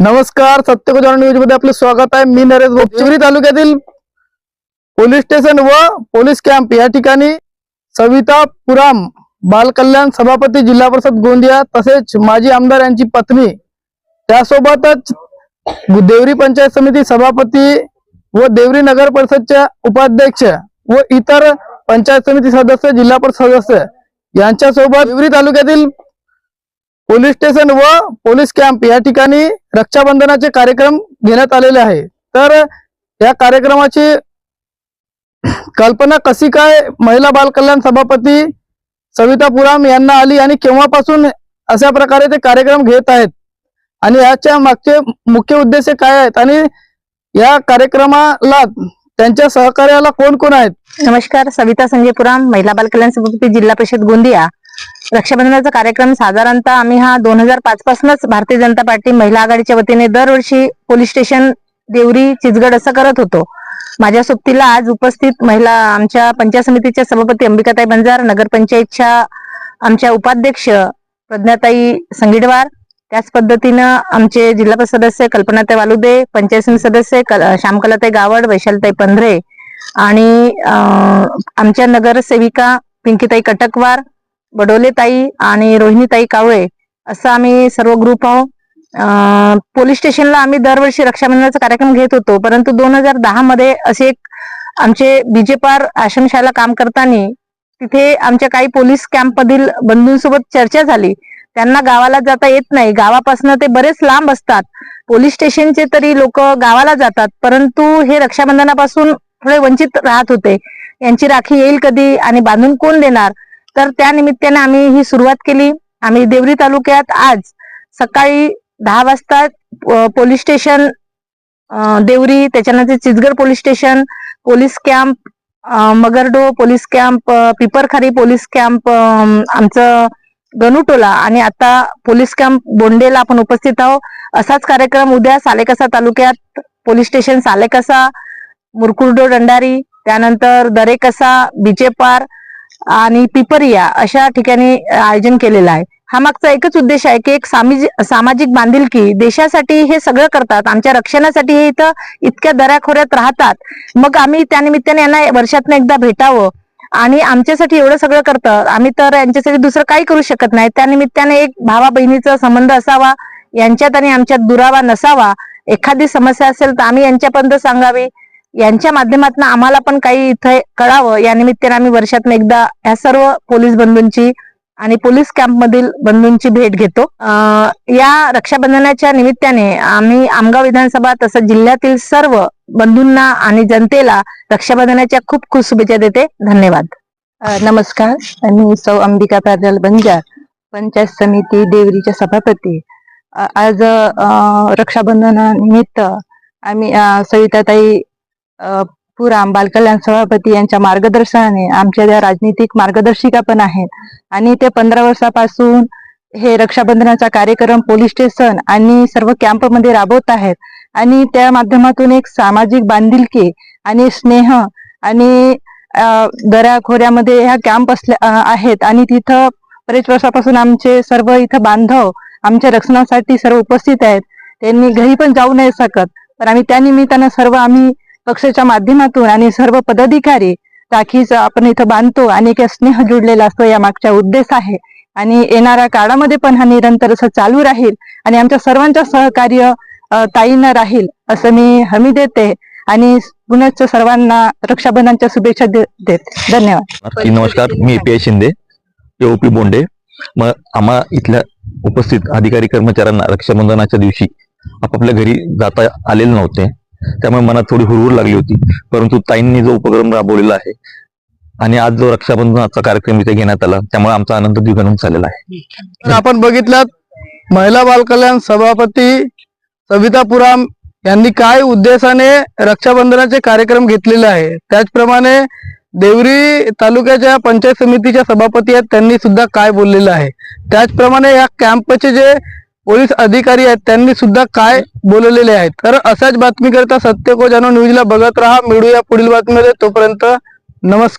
नमस्कार सत्यगोजान न्यूजमध्ये आपलं स्वागत आहे. मी नरेश गोपचिवरी तालुक्यातील पोलीस स्टेशन व पोलीस कॅम्प या ठिकाणी सविता पुराम बालकल्याण सभापती जिल्हा परिषद गोंदिया तसेच माजी आमदार यांची पत्नी त्यासोबतच देवरी पंचायत समिती सभापती व देवरी नगर परिषदच्या उपाध्यक्ष व इतर पंचायत समिती सदस्य जिल्हा परिषद सदस्य यांच्यासोबत देवरी तालुक्यातील पोलीस स्टेशन व पोलीस कॅम्प या ठिकाणी रक्षाबंधनाचे कार्यक्रम घेण्यात आलेले आहे. तर या कार्यक्रमाची कल्पना कशी काय महिला बाल कल्याण सभापती सविता पुराम यांना आली आणि केव्हापासून अशा प्रकारे ते कार्यक्रम घेत आहेत? आणि याच्या मागचे मुख्य उद्देश काय आहेत? आणि या कार्यक्रमाला त्यांच्या सहकार्याला कोण कोण आहेत? नमस्कार सविता संजय पुराम महिला बाल कल्याण जिल्हा परिषद गोंदिया. रक्षाबंधनाचा कार्यक्रम साधारणतः आम्ही हा दोन हजार पाच पासूनच भारतीय जनता पार्टी महिला आघाडीच्या वतीने दरवर्षी पोलीस स्टेशन देवरी चिचगड असं करत होतो. माझ्या सोबतीला आज उपस्थित महिला आमच्या पंचायत समितीच्या सभापती अंबिकाताई बंजार नगरपंचायतच्या आमच्या उपाध्यक्ष प्रज्ञाताई संगीडवार त्याच पद्धतीनं आमचे जिल्हा परिषद सदस्य कल्पनाताई वालुदे पंचायत समिती सदस्य कल- श्यामकलाताई गावड वैशालताई पंधरे आणि आमच्या नगरसेविका पिंकीताई कटकवार बडोलेताई आणि रोहिणीताई कावळे असं आम्ही सर्व ग्रुप आहोत. पोलीस स्टेशनला आम्ही दरवर्षी रक्षाबंधनाचा कार्यक्रम घेत होतो परंतु दोन हजार दहा मध्ये असे एक आमचे बीजेपार आश्रमशाला काम करताना तिथे आमच्या काही पोलीस कॅम्प मधील बंधूंसोबत चर्चा झाली. त्यांना गावाला जाता येत नाही. गावापासून ते बरेच लांब असतात. पोलीस स्टेशनचे तरी लोक गावाला जातात परंतु हे रक्षाबंधनापासून थोडे वंचित राहत होते. यांची राखी येईल कधी आणि बांधून कोण देणार? तर त्या निमित्ताने आम्ही ही सुरुवात केली. आम्ही देवरी तालुक्यात आज सकाळी दहा वाजता पोलीस स्टेशन देवरी त्याच्यानंतर Chichgad police station police camp Magardo police camp Piparkhari police camp आमचं गणुटोला आणि आता पोलीस कॅम्प बोंडेला आपण उपस्थित आहोत. असाच कार्यक्रम उद्या सालेकसा तालुक्यात पोलीस स्टेशन सालेकसा मुरकुर्डो दंडारी त्यानंतर दरेकसा बिचेपार आणि पिपरिया अशा ठिकाणी आयोजन केलेलं आहे. हा मागचा एकच उद्देश आहे की एक सामाजिक बांधिलकी देशासाठी हे सगळं करतात. आमच्या रक्षणासाठी हे इथं इतक्या दऱ्याखोऱ्यात राहतात. मग आम्ही त्यानिमित्ताने यांना वर्षातनं एकदा भेटावं. आणि आमच्यासाठी एवढं सगळं करतं आम्ही तर यांच्यासाठी दुसरं काही करू शकत नाही. त्यानिमित्ताने एक भावा बहिणीचा संबंध असावा यांच्यात आणि आमच्यात दुरावा नसावा. एखादी समस्या असेल तर आम्ही यांच्यापर्यंत सांगावी. यांच्या माध्यमातून आम्हाला पण काही इथे कळावं. या निमित्ताने आम्ही वर्षातून एकदा ह्या सर्व पोलीस बंधूंची आणि पोलीस कॅम्प मधील बंधूंची भेट घेतो. या रक्षाबंधनाच्या निमित्ताने आम्ही आमगाव विधानसभा तसंच जिल्ह्यातील सर्व बंधूंना आणि जनतेला रक्षाबंधनाच्या खूप खूप शुभेच्छा देते. धन्यवाद. नमस्कार. मी सौ अंबिका प्राजल बंजार पंचायत समिती देवरीच्या सभापती. आज रक्षाबंधनानिमित्त आम्ही सविताताई पुराम बालकल्याण सभापती यांच्या मार्गदर्शनाने आमच्या ज्या राजनीतिक मार्गदर्शिका पण आहेत आणि ते पंधरा वर्षापासून हे रक्षाबंधनाचा कार्यक्रम पोलीस स्टेशन आणि सर्व कॅम्पमध्ये राबवत आहेत. आणि त्या माध्यमातून एक सामाजिक बांधिलकी आणि स्नेह आणि दऱ्याखोऱ्यामध्ये ह्या कॅम्प असल्या आहेत. आणि तिथं बरेच वर्षापासून आमचे सर्व इथं बांधव आमच्या रक्षणासाठी सर्व उपस्थित आहेत. त्यांनी घरी पण जाऊ नाही शकत. पण आम्ही त्या निमित्तानं सर्व आम्ही पक्षाच्या माध्यमातून आणि सर्व पदाधिकारी राखीच आपण इथं बांधतो आणि एक स्नेह जुडलेला असतो या मागचा उद्देश आहे. आणि येणाऱ्या काळामध्ये पण हा निरंतर असं चालू राहील आणि आमच्या सर्वांच्या सहकार्य ताईंना ताईनं राहील असं मी हमी देते आणि पुनश्च सर्वांना रक्षाबंधनच्या शुभेच्छा दे- देते. धन्यवाद. नमस्कार. मी पी शिंदे पी बोंडे. मग आम्हा इथल्या उपस्थित अधिकारी कर्मचाऱ्यांना रक्षाबंधनाच्या दिवशी आपापल्या घरी जाता आलेले नव्हते. त्यामुळे मनात थोडी हुरहुर लागली होती. परंतु ताईंनी जो उपक्रम राबवलेला आहे आणि आज जो रक्षाबंधनाचा कार्यक्रम इथे घेण्यात आला त्यामुळे आमचा आनंद द्विगणून झालेला आहे. तर आपण बघितलं महिला बालकल्याण सभापती सविता पुराम यांनी काय उद्देशाने रक्षाबंधनाचे कार्यक्रम घेतलेले आहे? त्याचप्रमाणे देवरी तालुक्याच्या पंचायत समितीच्या सभापती आहेत त्यांनी सुद्धा काय बोललेलं आहे? त्याचप्रमाणे या कॅम्पचे जे पोलीस अधिकारी आहेत त्यांनी सुद्धा काय बोललेले आहेत? तर अशाच बातमीकरिता सत्य को जाणून न्यूजला बघत राहा. मिळूया पुढील बातमीमध्ये. तोपर्यंत नमस्कार.